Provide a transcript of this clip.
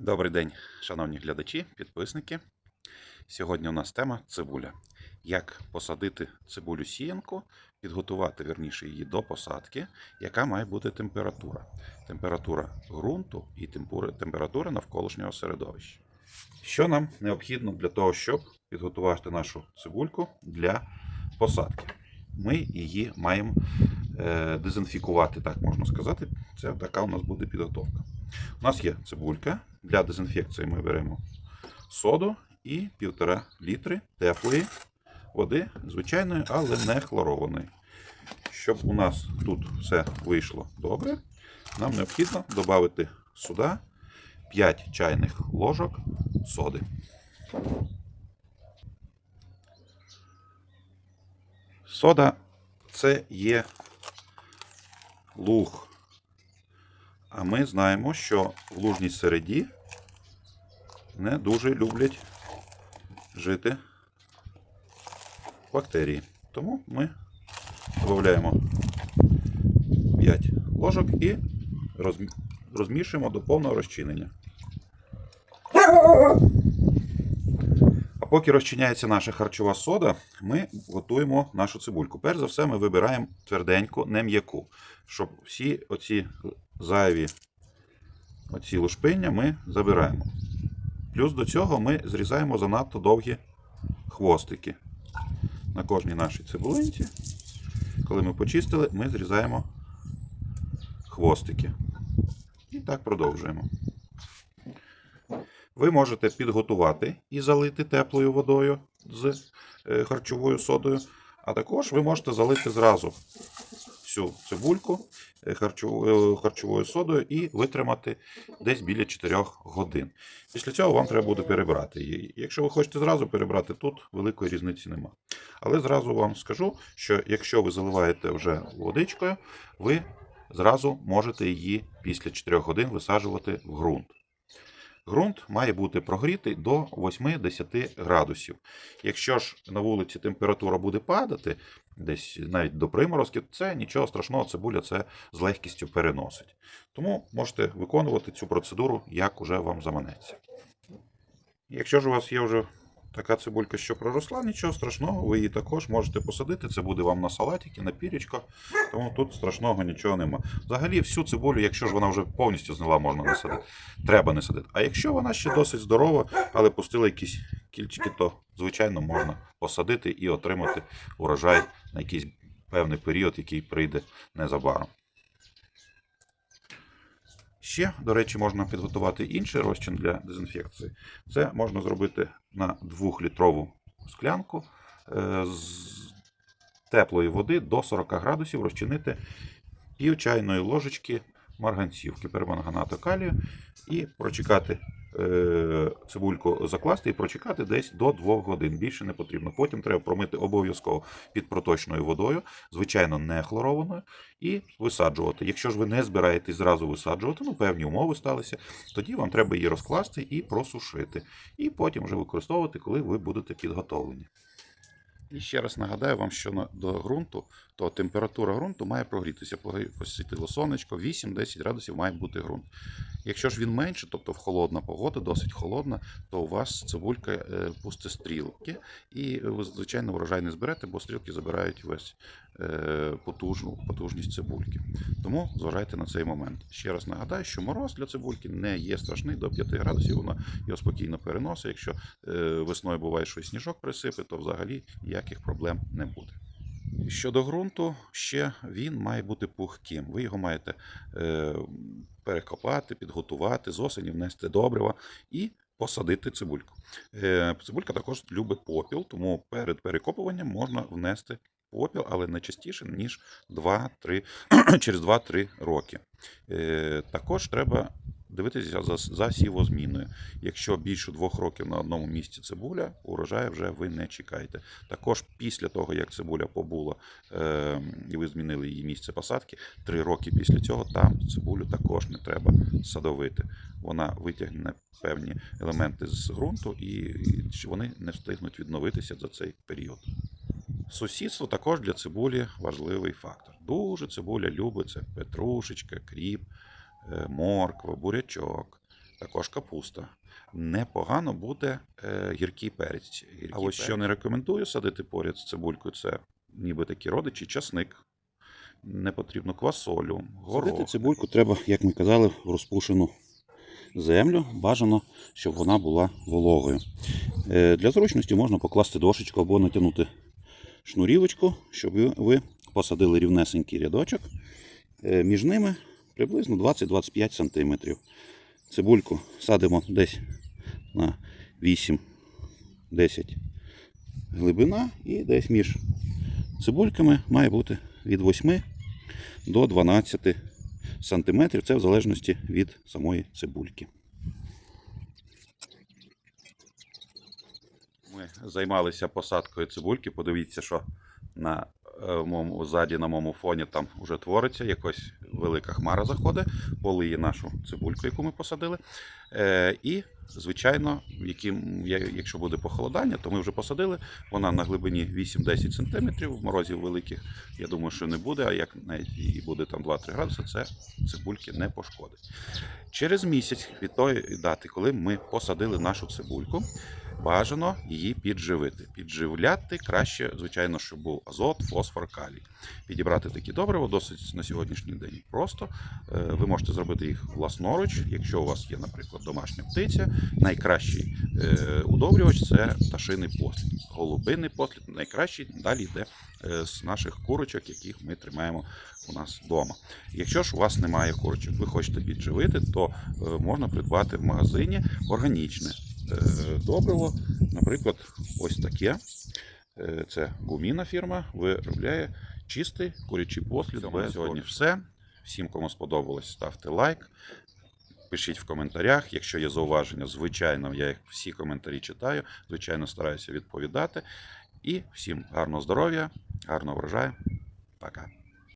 Добрий день, шановні глядачі, підписники. Сьогодні у нас тема цибуля. Як посадити цибулю сіянку, підготувати верніше її до посадки, яка має бути температура. Температура ґрунту і температура навколишнього середовища. Що нам необхідно для того, щоб підготувати нашу цибульку для посадки? Ми її маємо е, дезінфікувати, так можна сказати. Це така у нас буде підготовка. У нас є цибулька. Для дезінфекції ми беремо соду і 1,5 літри теплої води, звичайної, але не хлорованої. Щоб у нас тут все вийшло добре, нам необхідно додати сюди 5 чайних ложок соди. Сода це є луг. А ми знаємо, що в лужній середі не дуже люблять жити бактерії. Тому ми додаємо 5 ложок і розмішуємо до повного розчинення. А поки розчиняється наша харчова сода, ми готуємо нашу цибульку. Перш за все, ми вибираємо тверденьку, не м'яку, щоб всі оці зайві оці лушпиння ми забираємо. Плюс до цього ми зрізаємо занадто довгі хвостики. На кожній нашій цибулинці, коли ми почистили, ми зрізаємо хвостики. І так продовжуємо. Ви можете підготувати і залити теплою водою з е, харчовою содою, а також ви можете залити зразу всю цибульку е, харчовою, харчовою содою і витримати десь біля 4 годин. Після цього вам треба буде перебрати її. Якщо ви хочете зразу перебрати, тут великої різниці нема. Але зразу вам скажу, що якщо ви заливаєте вже водичкою, ви зразу можете її після 4 годин висаджувати в ґрунт. Ґрунт має бути прогрітий до 8-10 градусів. Якщо ж на вулиці температура буде падати, десь навіть до приморозків, це нічого страшного, цибуля це з легкістю переносить. Тому можете виконувати цю процедуру, як уже вам заманеться. Якщо ж у вас є вже така цибулька, що проросла, нічого страшного, ви її також можете посадити. Це буде вам на салатики, на пірічко, тому тут страшного нічого нема. Взагалі, всю цибулю, якщо ж вона вже повністю знила, можна не садити. Треба не садити. А якщо вона ще досить здорова, але пустила якісь кільчики, то звичайно можна посадити і отримати урожай на якийсь певний період, який прийде незабаром. Ще, до речі, можна підготувати інший розчин для дезінфекції. Це можна зробити на 2-літрову склянку е, з теплої води до 40 градусів, розчинити пів чайної ложечки марганцівки, перманганату калію і прочекати цибульку закласти і прочекати десь до 2 годин. Більше не потрібно. Потім треба промити обов'язково під проточною водою, звичайно, не хлорованою, і висаджувати. Якщо ж ви не збираєтесь зразу висаджувати, ну певні умови сталися, тоді вам треба її розкласти і просушити. І потім вже використовувати, коли ви будете підготовлені. І ще раз нагадаю вам, що до ґрунту, то температура ґрунту має прогрітися. Посвітило сонечко, 8-10 градусів має бути ґрунт. Якщо ж він менше, тобто в холодна погода, досить холодна, то у вас цибулька е, пусте стрілки, і ви, звичайно, врожай не зберете, бо стрілки забирають весь потужну, потужність цибульки. Тому зважайте на цей момент. Ще раз нагадаю, що мороз для цибульки не є страшний до 5 градусів, вона його спокійно переносить. Якщо е, весною буває, що сніжок присипе, то взагалі ніяких проблем не буде. Щодо ґрунту, ще він має бути пухким. Ви його маєте е, перекопати, підготувати, з осені внести добрива і посадити цибульку. Е, цибулька також любить попіл, тому перед перекопуванням можна внести попіл, але не частіше, ніж 2-3, через 2-3 роки. Е, також треба дивитися за, за сівозміною. Якщо більше двох років на одному місці цибуля, урожаю вже ви не чекаєте. Також після того, як цибуля побула е, і ви змінили її місце посадки, три роки після цього там цибулю також не треба садовити. Вона витягне певні елементи з ґрунту, і вони не встигнуть відновитися за цей період. Сусідство також для цибулі важливий фактор. Дуже цибуля любить це петрушечка, кріп, е, морква, бурячок. також капуста. Непогано буде е, гіркий перець. а ось що не рекомендую садити поряд з цибулькою, це ніби такі родичі, часник. Не потрібно квасолю, горох. Садити цибульку треба, як ми казали, в розпушену землю. Бажано, щоб вона була вологою. Е, Для зручності можна покласти дошечку або натягнути шнурівочку, щоб ви- посадили рівнесенький рядочок. Е, Між ними приблизно 20-25 см. Цибульку садимо десь на 8-10 глибина і десь між цибульками має бути від 8 до 12 сантиметрів. Це в залежності від самої цибульки. Ми займалися посадкою цибульки. Подивіться, що на е, моєму ззаді на моєму фоні там вже твориться, якось велика хмара заходить, полиє нашу цибульку, яку ми посадили. Е, і, звичайно, якщо буде похолодання, то ми вже посадили. Вона на глибині 8-10 см, морозів великих, я думаю, що не буде, а як навіть і буде там 2-3 градуси, це цибульки не пошкодить. Через місяць від тої дати, коли ми посадили нашу цибульку, бажано її підживити. Підживляти краще, звичайно, щоб був азот, фосфор, калій. Підібрати такі добрива досить на сьогоднішній день просто. Е, Ви можете зробити їх власноруч. Якщо у вас є, наприклад, домашня птиця, найкращий е, удобрювач це пташиний послід. Голубиний послід найкращий далі йде е, з наших курочок, яких ми тримаємо у нас вдома. Якщо ж у вас немає курочок, ви хочете підживити, то можна придбати в магазині органічне добриво, наприклад, ось таке. Е, Це гуміна фірма, виробляє чистий курячий послід. На сьогодні все. Всім, кому сподобалось, ставте лайк. Пишіть в коментарях. Якщо є зауваження, звичайно, я їх всі коментарі читаю. Звичайно, стараюся відповідати. І всім гарного здоров'я, гарного врожаю. Пока.